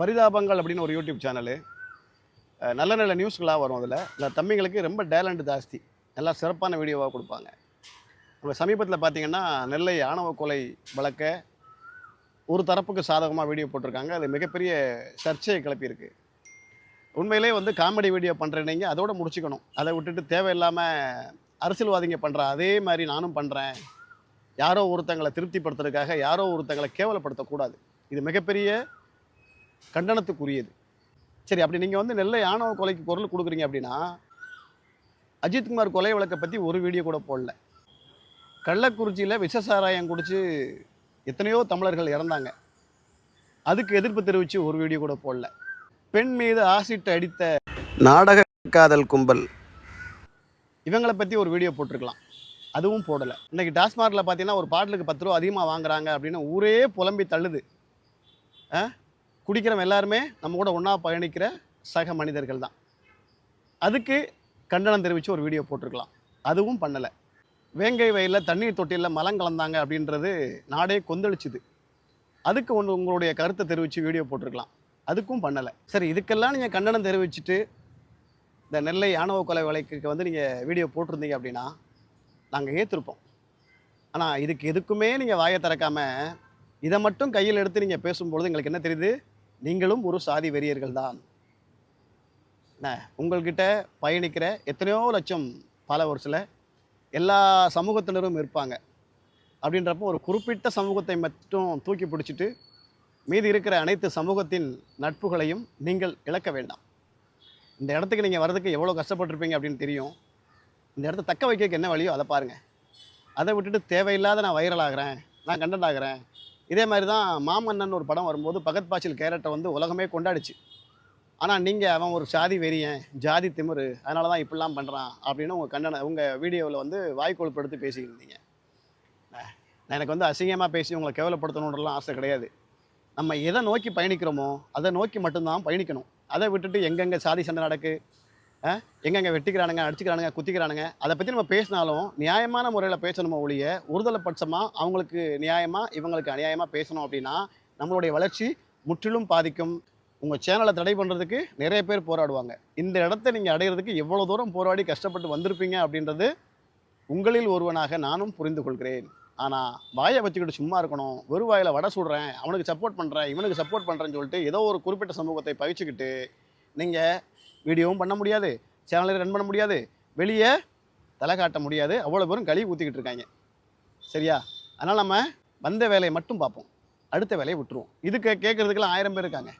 பரிதாபங்கள் அப்படின்னு ஒரு YouTube channel நல்ல நல்ல நியூஸ்களாக வரும் அதில். இந்த தம்பிங்களுக்கு ரொம்ப டேலண்ட் ஜாஸ்தி. நல்லா சிறப்பான வீடியோவாக கொடுப்பாங்க. நம்ம சமீபத்தில் பார்த்தீங்கன்னா நெல்லை ஆணவ கொலை வழக்க ஒரு தரப்புக்கு சாதகமாக வீடியோ போட்டிருக்காங்க. அது மிகப்பெரிய சர்ச்சையை கிளப்பியிருக்கு. உண்மையிலே வந்து காமெடி வீடியோ பண்ணுறனீங்க அதோட முடிச்சுக்கணும். அதை விட்டுட்டு தேவையில்லாமல் அரசியல்வாதிங்க பண்ணுற அதே மாதிரி நானும் பண்ணுறேன் யாரோ ஒருத்தங்களை திருப்திப்படுத்துறதுக்காக யாரோ ஒருத்தங்களை கேவலப்படுத்தக்கூடாது. இது மிகப்பெரிய கண்டனத்துக்குரியது. சரி அப்படி நீங்கள் வந்து நெல்லை ஆணவ கொலைக்கு குரல் கொடுக்குறீங்க அப்படின்னா அஜித்குமார் கொலை வழக்கை பற்றி ஒரு வீடியோ கூட போடல. கள்ளக்குறிச்சியில் விஷ சாராயம் குடிச்சு எத்தனையோ தமிழர்கள் இறந்தாங்க. அதுக்கு எதிர்ப்பு தெரிவித்து ஒரு வீடியோ கூட போடல. பெண் மீது ஆசிட் அடித்த நாடக காதல் கும்பல். இவங்களை பற்றி ஒரு வீடியோ போட்டிருக்கலாம். அதுவும் போடலை. இன்னைக்கு டாஸ்மார்க்கில் பார்த்தீங்கன்னா ஒரு பாட்டிலுக்கு பத்து ரூபா அதிகமாக வாங்குறாங்க அப்படின்னு ஊரே புலம்பி தள்ளுது. ஆ? குடிக்கிறவன் எல்லாருமே நம்ம கூட ஒன்றா பயணிக்கிற சக மனிதர்கள் தான். அதுக்கு கண்டனம் தெரிவித்து ஒரு வீடியோ போட்டிருக்கலாம். அதுவும் பண்ணலை. வேங்கை வயலில் தண்ணீர் தொட்டியில் மலம் கலந்தாங்க அப்படின்றது நாடே கொந்தளிச்சுது. அதுக்கு ஒன்று உங்களுடைய கருத்தை தெரிவித்து வீடியோ போட்டிருக்கலாம். அதுக்கும் பண்ணலை. சரி இதுக்கெல்லாம் நீங்கள் கண்டனம் தெரிவிச்சுட்டு இந்த நெல்லை ஆணவ கொலை வழக்குக்கு வந்து நீங்கள் வீடியோ போட்டிருந்தீங்க அப்படின்னா நாங்கள் ஏற்றிருப்போம் ஆனால் இதுக்கு எதுக்குமே நீங்கள் வாயை திறக்காமல் இதை மட்டும் கையில் எடுத்து நீங்கள் பேசும்பொழுது எங்களுக்கு என்ன தெரியுது? நீங்களும் ஒரு சாதி வெறியர்கள் தான் என்ன உங்கள்கிட்ட பயணிக்கிற எத்தனையோ லட்சம் பாலை ஒரு சில எல்லா சமூகத்தினரும் இருப்பாங்க. அப்படின்றப்போ ஒரு குறிப்பிட்ட சமூகத்தை மட்டும் தூக்கி பிடிச்சிட்டு மீதி இருக்கிற அனைத்து சமூகத்தின் நட்புகளையும் நீங்கள் இழக்க வேண்டாம். இந்த இடத்துக்கு நீங்கள் வர்றதுக்கு எவ்வளோ கஷ்டப்பட்டிருப்பீங்க அப்படின்னு தெரியும். இந்த இடத்த தக்க வைக்க என்ன வழியோ அதை பாருங்கள் அதை விட்டுட்டு தேவையில்லாத நான் வைரல் ஆகிறேன் நான் கண்டென்ட் ஆகிறேன் இதே மாதிரி தான் மாமன்னன் ஒரு படம் வரும்போது பகத் பாசில் கேரக்டர் வந்து உலகமே கொண்டாடிச்சு. ஆனால் நீங்கள் அவன் ஒரு சாதி வெறியன் ஜாதி திமிரு அதனால தான் இப்படிலாம் பண்ணுறான் அப்படின்னு உங்கள் கண்டன உங்கள் வீடியோவில் வந்து வாய்க்கொழுப்படுத்தி பேசியிருந்தீங்க நான் எனக்கு வந்து அசிங்கமாக பேசி உங்களை கேவலப்படுத்தணுன்றலாம் ஆசை கிடையாது. நம்ம எதை நோக்கி பயணிக்கிறோமோ அதை நோக்கி மட்டும்தான் பயணிக்கணும். அதை விட்டுட்டு எங்கெங்கே சாதி சண்டை நடக்கு எங்கெங்கே வெட்டிக்கிறானுங்க அடிச்சுக்கிறானுங்க குத்திக்கிறானுங்க அதை பற்றி நம்ம பேசினாலும் நியாயமான முறையில் பேசணுமோ ஒழிய ஒருதலை பட்சமாக அவங்களுக்கு நியாயமாக இவங்களுக்கு அநியாயமாக பேசணும் அப்படின்னா நம்மளுடைய வளர்ச்சி முற்றிலும் பாதிக்கும். உங்கள் சேனலை தடை பண்ணுறதுக்கு நிறைய பேர் போராடுவாங்க. இந்த இடத்த நீங்கள் அடையிறதுக்கு எவ்வளோ தூரம் போராடி கஷ்டப்பட்டு வந்திருப்பீங்க அப்படின்றது உங்களில் ஒருவனாக நானும் புரிந்து கொள்கிறேன். ஆனால் வாயை வச்சுக்கிட்டு சும்மா இருக்கணும். வெறும் வாயில் வடை சுடுறேன் அவனுக்கு சப்போர்ட் பண்ணுறேன் இவனுக்கு சப்போர்ட் பண்ணுறேன்னு சொல்லிட்டு ஏதோ ஒரு குறிப்பிட்ட சமூகத்தை பகிச்சுக்கிட்டு நீங்கள் வீடியோவும் பண்ண முடியாது சேனலை ரன் பண்ண முடியாது வெளியே தலை காட்ட முடியாது. அவ்வளோ பேரும் கழுவி ஊற்றிக்கிட்டு இருக்காங்க. சரியா? அதனால் நம்ம வந்த வேலையை மட்டும் பார்ப்போம். அடுத்த வேலையை விட்டுருவோம். இதுக்கு கேட்குறதுக்கெல்லாம் ஆயிரம் பேர் இருக்காங்க.